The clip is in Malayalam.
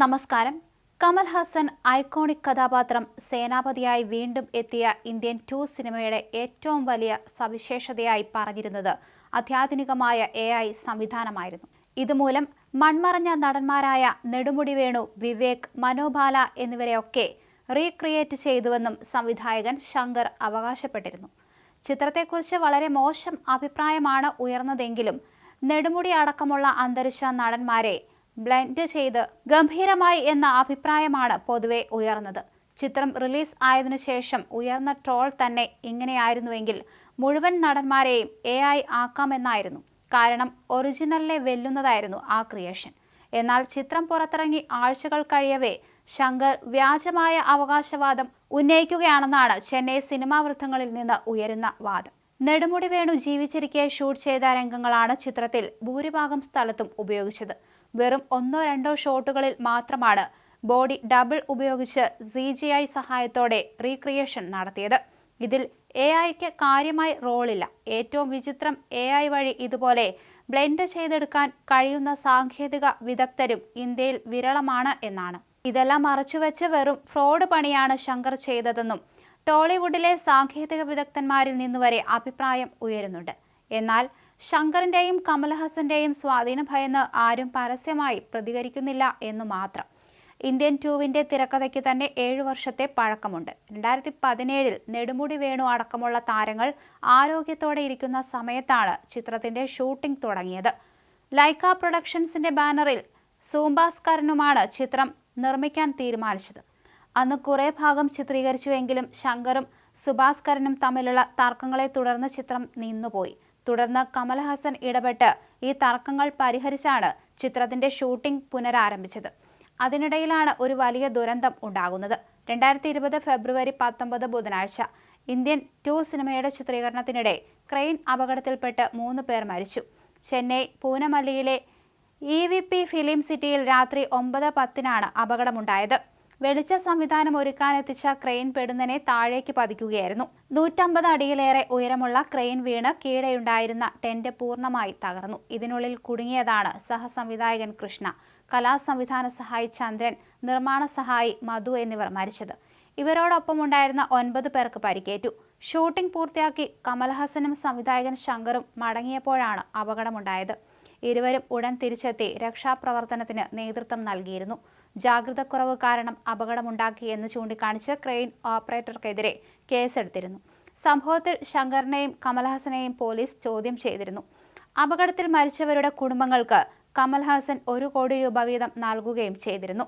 നമസ്കാരം. കമൽഹാസൻ ഐക്കോണിക് കഥാപാത്രം സേനാപതിയായി വീണ്ടും എത്തിയ ഇന്ത്യൻ ടു സിനിമയുടെ ഏറ്റവും വലിയ സവിശേഷതയായി പറഞ്ഞിരുന്നത് അത്യാധുനികമായ എ ഐ സംവിധാനമായിരുന്നു. ഇതുമൂലം മൺമറഞ്ഞ നടന്മാരായ നെടുമുടി വേണു വിവേക് മനോബാല എന്നിവരെയൊക്കെ റീക്രിയേറ്റ് ചെയ്തുവെന്നും സംവിധായകൻ ശങ്കർ അവകാശപ്പെട്ടിരുന്നു. ചിത്രത്തെക്കുറിച്ച് വളരെ മോശം അഭിപ്രായമാണ് ഉയർന്നതെങ്കിലും നെടുമുടി അടക്കമുള്ള അന്തരിച്ച നടന്മാരെ ബ്ലെൻഡ് ചെയ്ത് ഗംഭീരമായി എന്ന അഭിപ്രായമാണ് പൊതുവെ ഉയർന്നത്. ചിത്രം റിലീസ് ആയതിനു ശേഷം ഉയർന്ന ട്രോൾ തന്നെ ഇങ്ങനെയായിരുന്നുവെങ്കിൽ മുഴുവൻ നടന്മാരെയും എ ഐ ആക്കാമെന്നായിരുന്നു. കാരണം ഒറിജിനലിനെ വെല്ലുന്നതായിരുന്നു ആ ക്രിയേഷൻ. എന്നാൽ ചിത്രം പുറത്തിറങ്ങി ആഴ്ചകൾ കഴിയവേ ശങ്കർ വ്യാജമായ അവകാശവാദം ഉന്നയിക്കുകയാണെന്നാണ് ചെന്നൈ സിനിമാ വൃത്തങ്ങളിൽ നിന്ന് ഉയരുന്ന വാദം. നെടുമുടി വേണു ജീവിച്ചിരിക്കെ ഷൂട്ട് ചെയ്ത രംഗങ്ങളാണ് ചിത്രത്തിൽ ഭൂരിഭാഗം സ്ഥലത്തും ഉപയോഗിച്ചത്. വെറും ഒന്നോ രണ്ടോ ഷോട്ടുകളിൽ മാത്രമാണ് ബോഡി ഡബിൾ ഉപയോഗിച്ച് സി ജി ഐ സഹായത്തോടെ റീക്രിയേഷൻ നടത്തിയത്. ഇതിൽ എ ഐക്ക് കാര്യമായി റോളില്ല. ഏറ്റവും വിചിത്രം എ ഐ വഴി ഇതുപോലെ ബ്ലെൻഡ് ചെയ്തെടുക്കാൻ കഴിയുന്ന സാങ്കേതിക വിദഗ്ധരും ഇന്ത്യയിൽ വിരളമാണ് എന്നാണ്. ഇതെല്ലാം മറച്ചുവെച്ച് വെറും ഫ്രോഡ് പണിയാണ് ശങ്കർ ചെയ്തതെന്നും ടോളിവുഡിലെ സാങ്കേതിക വിദഗ്ധന്മാരിൽ നിന്നുവരെ അഭിപ്രായം ഉയരുന്നുണ്ട്. എന്നാൽ ശങ്കറിന്റെയും കമൽഹാസന്റെയും സ്വാധീനം ഭയന്ന് ആരും പരസ്യമായി പ്രതികരിക്കുന്നില്ല എന്നു മാത്രം. ഇന്ത്യൻ ടൂവിന്റെ തിരക്കഥയ്ക്ക് തന്നെ ഏഴു വർഷത്തെ പഴക്കമുണ്ട്. രണ്ടായിരത്തി പതിനേഴിൽ നെടുമുടി വേണു അടക്കമുള്ള താരങ്ങൾ ആരോഗ്യത്തോടെ ഇരിക്കുന്ന സമയത്താണ് ചിത്രത്തിന്റെ ഷൂട്ടിംഗ് തുടങ്ങിയത്. ലൈക്ക പ്രൊഡക്ഷൻസിന്റെ ബാനറിൽ സൂംബാസ്കരനുമാണ് ചിത്രം നിർമ്മിക്കാൻ തീരുമാനിച്ചത്. അന്ന് കുറേ ഭാഗം ചിത്രീകരിച്ചുവെങ്കിലും ശങ്കറും സുഭാസ്കരനും തമ്മിലുള്ള തർക്കങ്ങളെ തുടർന്ന് ചിത്രം നിന്നുപോയി. തുടർന്ന് കമൽഹാസൻ ഇടപെട്ട് ഈ തർക്കങ്ങൾ പരിഹരിച്ചാണ് ചിത്രത്തിന്റെ ഷൂട്ടിംഗ് പുനരാരംഭിച്ചത്. അതിനിടയിലാണ് ഒരു വലിയ ദുരന്തം ഉണ്ടാകുന്നത്. രണ്ടായിരത്തി ഇരുപത് ഫെബ്രുവരി പത്തൊമ്പത് ബുധനാഴ്ച ഇന്ത്യൻ ടു സിനിമയുടെ ചിത്രീകരണത്തിനിടെ ക്രെയിൻ അപകടത്തിൽപ്പെട്ട് മൂന്ന് പേർ മരിച്ചു. ചെന്നൈ പൂനമല്ലിയിലെ ഇ വി പി ഫിലിം സിറ്റിയിൽ രാത്രി ഒമ്പത് പത്തിനാണ് അപകടമുണ്ടായത്. വെളിച്ച സംവിധാനം ഒരുക്കാനെത്തിച്ച ക്രെയിൻ പെടുന്നനെ താഴേക്ക് പതിക്കുകയായിരുന്നു. നൂറ്റമ്പത് അടിയിലേറെ ഉയരമുള്ള ക്രെയിൻ വീണ് കീഴെയുണ്ടായിരുന്ന ടെന്റ് പൂർണമായി തകർന്നു. ഇതിനുള്ളിൽ കുടുങ്ങിയതാണ് സഹസംവിധായകൻ കൃഷ്ണ. കലാസംവിധാന സഹായി ചന്ദ്രൻ നിർമ്മാണ സഹായി മധു എന്നിവർ മരിച്ചത്. ഇവരോടൊപ്പം ഉണ്ടായിരുന്ന ഒൻപത് പേർക്ക് പരിക്കേറ്റു. ഷൂട്ടിംഗ് പൂർത്തിയാക്കി കമൽഹാസനും സംവിധായകൻ ശങ്കറും മടങ്ങിയപ്പോഴാണ് അപകടമുണ്ടായത്. ഇരുവരും ഉടൻ തിരിച്ചെത്തി രക്ഷാപ്രവർത്തനത്തിന് നേതൃത്വം നൽകിയിരുന്നു. ജാഗ്രതക്കുറവ് കാരണം അപകടമുണ്ടാക്കിയെന്ന് ചൂണ്ടിക്കാണിച്ച് ക്രെയിൻ ഓപ്പറേറ്റർക്കെതിരെ കേസെടുത്തിരുന്നു. സംഭവത്തിൽ ശങ്കറിനെയും കമൽഹാസനെയും പോലീസ് ചോദ്യം ചെയ്തിരുന്നു. അപകടത്തിൽ മരിച്ചവരുടെ കുടുംബങ്ങൾക്ക് കമൽഹാസൻ ഒരു കോടി രൂപ വീതം നൽകുകയും ചെയ്തിരുന്നു.